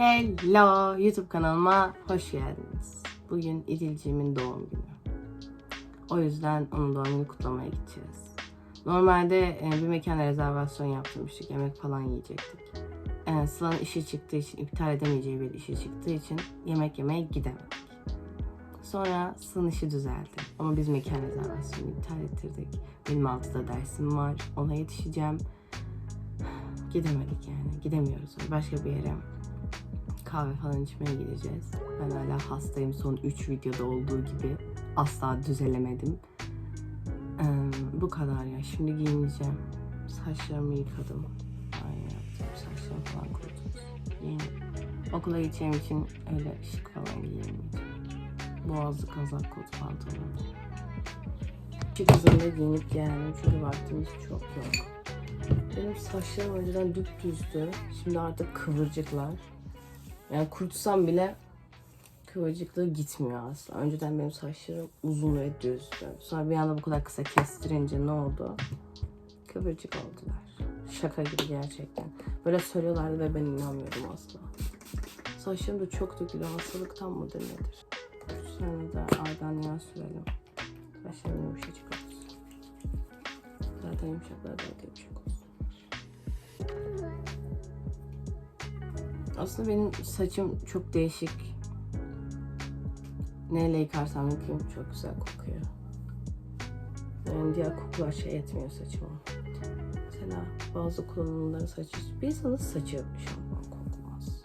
Hello YouTube kanalıma hoş geldiniz. Bugün İdilciğimin doğum günü. O yüzden onun doğum günü kutlamaya gideceğiz. Normalde e, bir mekana rezervasyon yaptırmıştık. Yemek falan yiyecektik. E, Sıla'nın işi çıktığı için, iptal edemeyeceği bir işi çıktığı için yemek yemeye gidemedik. Sonra Sıla'nın işi düzeldi. Ama biz mekan rezervasyonu iptal ettirdik. Benim 6'da dersim var. Ona yetişeceğim. Gidemedik yani. Gidemiyoruz. Başka bir yere kahve falan içmeye gideceğiz. Ben hala hastayım. Son 3 videoda olduğu gibi asla düzelemedim. Ee, bu kadar ya. Şimdi giyineceğim. Saçlarımı yıkadım. Banyo yaptım. Saçlarımı falan kuruttum. Giyindim. Okula gideceğim için öyle şık falan giyinmeyeceğim. Boğazlı kazak, kot pantolon. Şık hızında giyinip geldim çünkü vaktimiz çok yok. Benim saçlarım önceden düpdüzdü. Şimdi artık kıvırcıklar. Yani kurutsam bile kıvırcıklığı gitmiyor aslında. Önceden benim saçlarım uzun ve düzdü. Sonra bir anda bu kadar kısa kestirince ne oldu? Kıvırcık oldular. Şaka gibi gerçekten. Böyle söylüyorlardı ve ben inanmıyordum asla. Saçlarım da çok dökülü. Hastalıktan mı nedir? Sonra da argan yağ sürelim. Saçlarım yumuşacık olsun. Zaten yumuşaklar da yumuşak olsun. Aslında benim saçım çok değişik. Neyle yıkarsam yıkayayım çok güzel kokuyor. Yani diğer kokular şey etmiyor saçıma. Mesela bazı kullanımların saçı, bir insanın saçı şampuan kokmaz.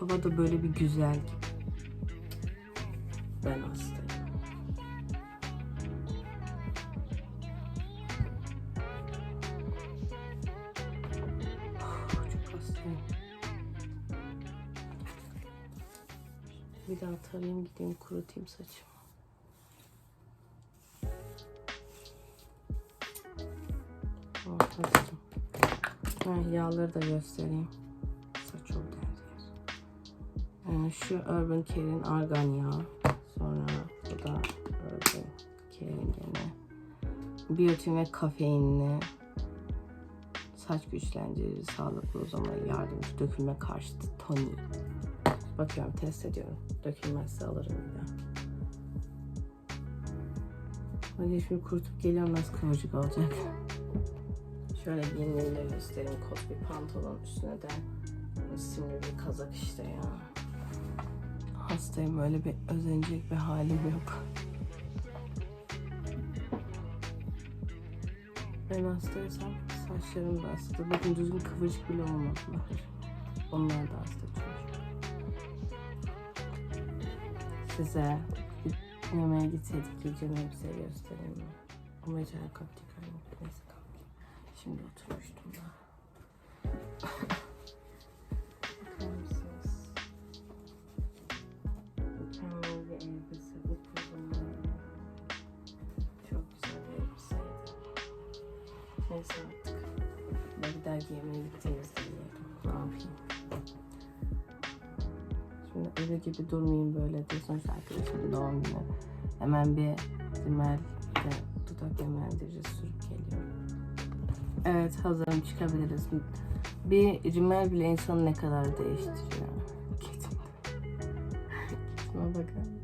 Hava da böyle bir güzel gibi. Ben hastayım. Bir daha tarayayım gideyim kurutayım saçımı. Hazırım. Ha, yağları da göstereyim. Saç oldu her yer. Ee, şu Urban Care'in argan yağı. Sonra bu da Urban Care'in gene. Biyotin ve kafeinli saç güçlendirici, sağlıklı uzamaya yardımcı, dökülme karşıtı toniği. Bakıyorum, test ediyorum. Dökülmezse alırım bir daha. Hadi şimdi kurutup geliyorum kıvırcık olacak. Şöyle giyinmeyle göstereyim. Kot bir pantolon üstüne de simli bir kazak işte ya. Hastayım öyle bir özenecek bir halim yok. Ben hastaysam saçlarım da hasta. Bakın düzgün kıvırcık bile olmadılar. Onlar da hasta çünkü. Size yemeğe gitseydik giyeceğim elbiseyi göstereyim mi? Ama hiç ayakkabı çıkarım. Neyse kalkayım. Şimdi oturmuştum da. Elbise. Çok güzel bir elbiseydi. Neyse artık. Ben bir daha giymeye gittiğimizde giyerim. Ne yapayım? Şimdi ölü gibi durmayayım böyle diye. Sonuçta arkadaşımın doğum günü. Hemen bir rimel de dudak nemlendiricisi sürüp geliyorum. Evet hazırım çıkabiliriz. Bir rimel bile insanı ne kadar değiştiriyor. Kedim. Kedime bakar mısın?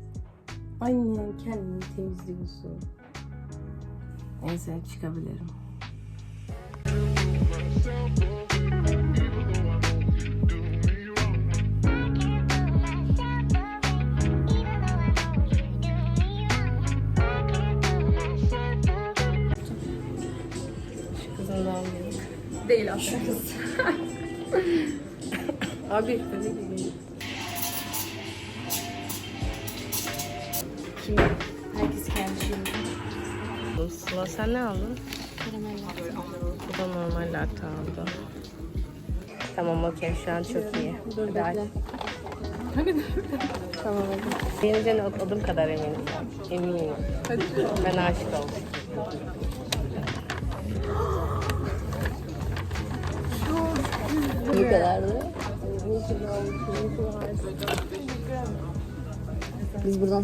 Annem kendini temizliyorsun. Neyse çıkabilirim. Abi öyle gibi. Kim? Herkes kendi şeyini. Sıla sen ne aldın? Karamel latte. Bu da normal latte aldı. Tamam okey şu an çok iyi. Dur bekle. tamam hadi. Yeneceğine adım kadar eminim. Eminim. Hadi. Ben aşık oldum. Ne kadardı? Biz buradan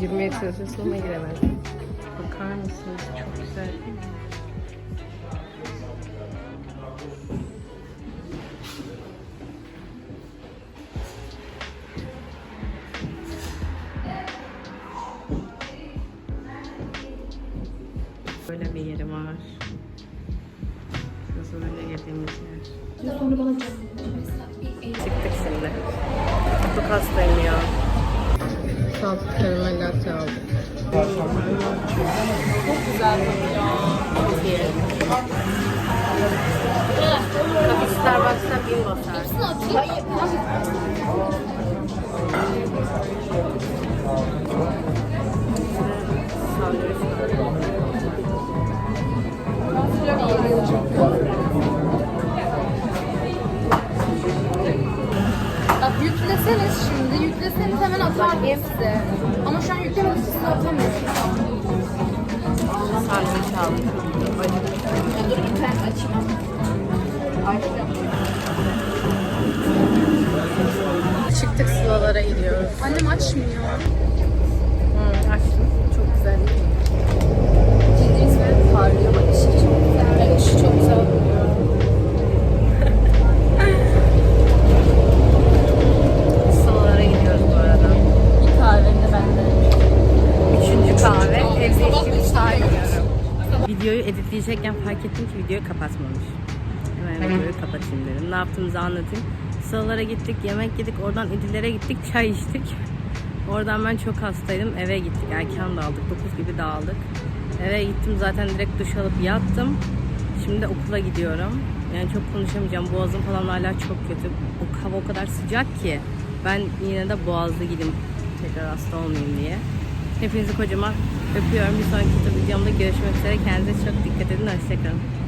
Girmeye çalışıyorsun ama giremezsin. Bakar mısınız? Çok güzel. Böyle bir yeri var. Burası böyle girdiğimiz yer. Çıktık şimdi. Çok hastayım ya. Salt karamel latte aldım. Çok güzel ya. Çok iyi. Tabii Starbucks'ta bin basar. Sandviç size. Ama şu an yüklemediğiniz için atamıyorsunuz. Sandviç aldım. Ya dur internet açayım. Çıktık sılalara gidiyoruz. Annem açmıyor. Hı, açtım. Çok güzel. Videoyu kapatmamış. Hemen videoyu kapatayım dedim. Ne yaptığımızı anlatayım. Sıralara gittik, yemek yedik, oradan İdilere gittik, çay içtik. Oradan ben çok hastaydım, eve gittik. Erken dağıldık, 9 gibi dağıldık. Eve gittim zaten direkt duş alıp yattım. Şimdi de okula gidiyorum. Yani çok konuşamayacağım. Boğazım falan hala çok kötü. O hava o kadar sıcak ki. Ben yine de boğazlı gideyim. Tekrar hasta olmayayım diye. Hepinizi kocaman öpüyorum. Bir sonraki videomda görüşmek üzere. Kendinize çok dikkat edin. Hoşçakalın.